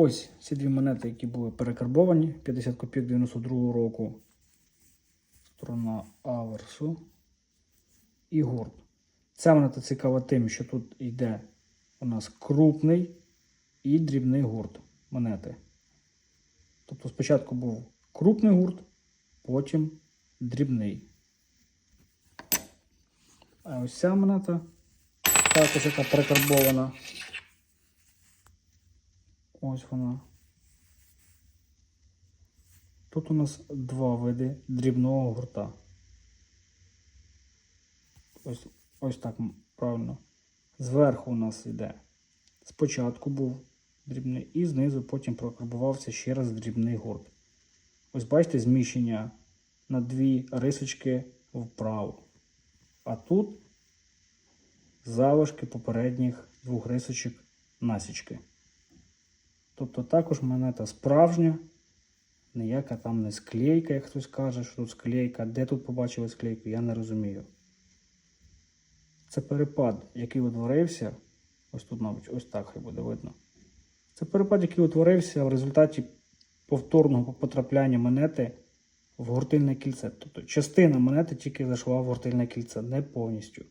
Ось ці дві монети, які були перекарбовані. 50 копійок 92 року. Сторона аверсу. І гурт. Ця монета цікава тим, що тут йде у нас крупний і дрібний гурт монети. Тобто спочатку був крупний гурт, потім дрібний. А ось ця монета також яка прикарбована. Ось вона. Тут у нас два види дрібного гурта. Ось, ось так правильно. Зверху у нас йде. Спочатку був дрібний і знизу потім прокарбувався ще раз дрібний гурт. Ось бачите зміщення на дві рисочки вправо. А тут залишки попередніх двох рисочок насічки. Тобто також монета справжня, ніяка там не склейка, як хтось каже, що тут склейка. Де тут побачили склейку, я не розумію. Це перепад, який утворився. Ось тут, мабуть, ось так хай буде видно. Це перепад, який утворився в результаті повторного потрапляння монети в гуртильне кільце. Тобто частина монети тільки зайшла в гуртильне кільце, не повністю.